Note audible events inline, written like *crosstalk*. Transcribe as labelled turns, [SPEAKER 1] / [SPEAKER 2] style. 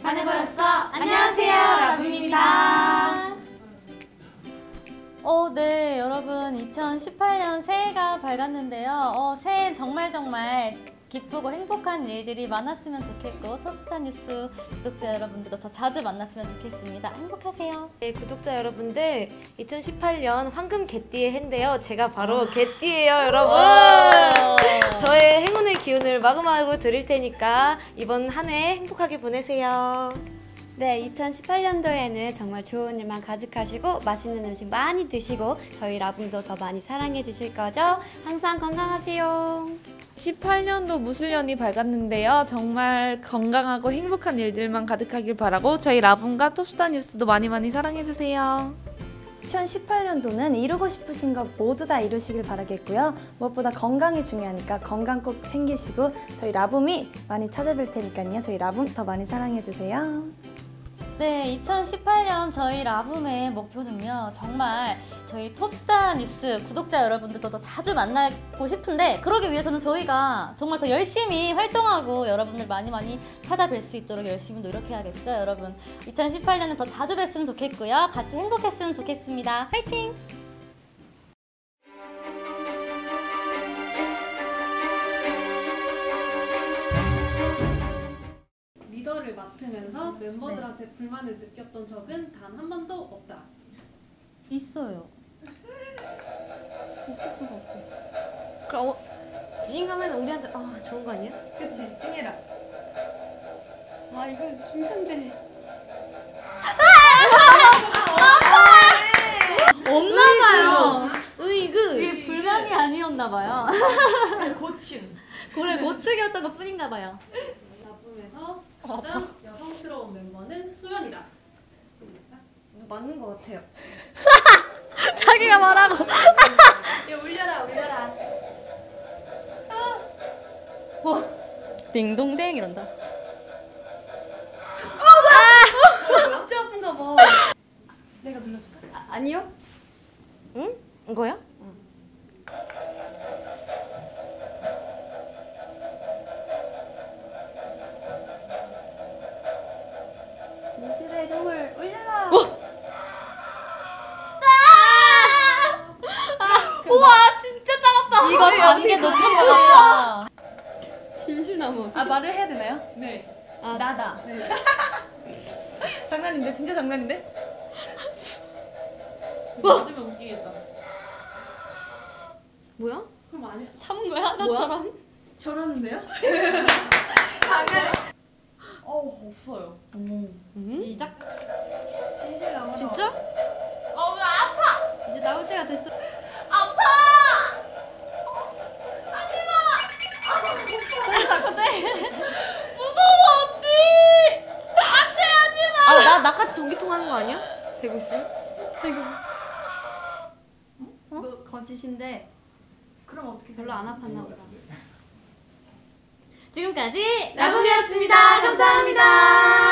[SPEAKER 1] 반해버렸어. 안녕하세요, 라붐입니다.
[SPEAKER 2] 어, 네, 여러분 2018년 새해가 밝았는데요. 어, 새해 정말 정말 기쁘고 행복한 일들이 많았으면 좋겠고 톱스타 뉴스 구독자 여러분들도 더 자주 만났으면 좋겠습니다. 행복하세요.
[SPEAKER 1] 네, 구독자 여러분들 2018년 황금 개띠의 해인데요. 제가 바로 개띠예요, 여러분. 저의 행운의 기운을 마구마구 드릴 테니까 이번 한 해 행복하게 보내세요.
[SPEAKER 3] 네, 2018년도에는 정말 좋은 일만 가득하시고 맛있는 음식 많이 드시고 저희 라붐도 더 많이 사랑해 주실 거죠? 항상 건강하세요.
[SPEAKER 4] 18년도 무술년이 밝았는데요. 정말 건강하고 행복한 일들만 가득하길 바라고 저희 라붐과 톱스타 뉴스도 많이 많이 사랑해주세요.
[SPEAKER 5] 2018년도는 이루고 싶으신 것 모두 다 이루시길 바라겠고요. 무엇보다 건강이 중요하니까 건강 꼭 챙기시고 저희 라붐이 많이 찾아뵐 테니까요. 저희 라붐 더 많이 사랑해주세요.
[SPEAKER 2] 네, 2018년 저희 라붐의 목표는요, 정말 저희 톱스타 뉴스 구독자 여러분들도 더 자주 만나고 싶은데, 그러기 위해서는 저희가 정말 더 열심히 활동하고 여러분들 많이 많이 찾아뵐 수 있도록 열심히 노력해야겠죠, 여러분. 2018년에 더 자주 뵀으면 좋겠고요, 같이 행복했으면 좋겠습니다. 화이팅!
[SPEAKER 6] 리더를 맡으면서 멤버들한테 불만을 느꼈던 적은 단 한 번도 없다.
[SPEAKER 2] 있어요. *laughs* 없을 수가 없어.
[SPEAKER 1] 그럼 어, 지잉하면 우리한테 아 좋은 거 아니야?
[SPEAKER 6] 그치, 찡해라.
[SPEAKER 3] 아, 이거 긴장돼.
[SPEAKER 2] 없나봐요.
[SPEAKER 1] 으이그.
[SPEAKER 2] 이게 불만이 아니었나봐요.
[SPEAKER 6] 고충.
[SPEAKER 2] 그래, 고축이었던 것 뿐인가봐요.
[SPEAKER 6] 가장 여성스러운 멤버는 소연이다. 있습니다.
[SPEAKER 1] 맞는 거 같아요. *laughs*
[SPEAKER 2] 자기가 말하고.
[SPEAKER 1] 야 울려라 울려라.
[SPEAKER 2] 딩동댕 이런다.
[SPEAKER 3] 진짜 아픈가 봐. *laughs*
[SPEAKER 6] 내가 눌러줄까?
[SPEAKER 3] 아, 아니요?
[SPEAKER 1] 응? 이거야?
[SPEAKER 3] 진실의 정을 올려라.
[SPEAKER 2] 우와, 진짜 따갑다. 이거 단계 놓쳐먹었어.
[SPEAKER 3] 진실 나무.
[SPEAKER 5] 아 말을 해야 되나요?
[SPEAKER 6] 네.
[SPEAKER 3] 아,
[SPEAKER 5] 나다. *laughs* 장난인데 진짜 장난인데?
[SPEAKER 6] 맞으면 웃기겠다.
[SPEAKER 1] 뭐야?
[SPEAKER 6] 그럼 아니야.
[SPEAKER 3] 참은 거야? 나처럼?
[SPEAKER 5] 저러는데요? *laughs*
[SPEAKER 6] 어, 없어요.
[SPEAKER 3] 시작.
[SPEAKER 5] 진실 나오나?
[SPEAKER 1] 진짜?
[SPEAKER 3] 이제 나올 때가 됐어. 아파! 하지 마! 손 잡고 돼.
[SPEAKER 1] 아나 나까지 전기통 하는 거 아니야? 되고 있어요?
[SPEAKER 3] 뭐 거짓인데
[SPEAKER 5] 그럼 어떻게
[SPEAKER 3] 별로 안 아팠나 보다.
[SPEAKER 2] 지금까지
[SPEAKER 1] 라붐이었습니다. 감사합니다.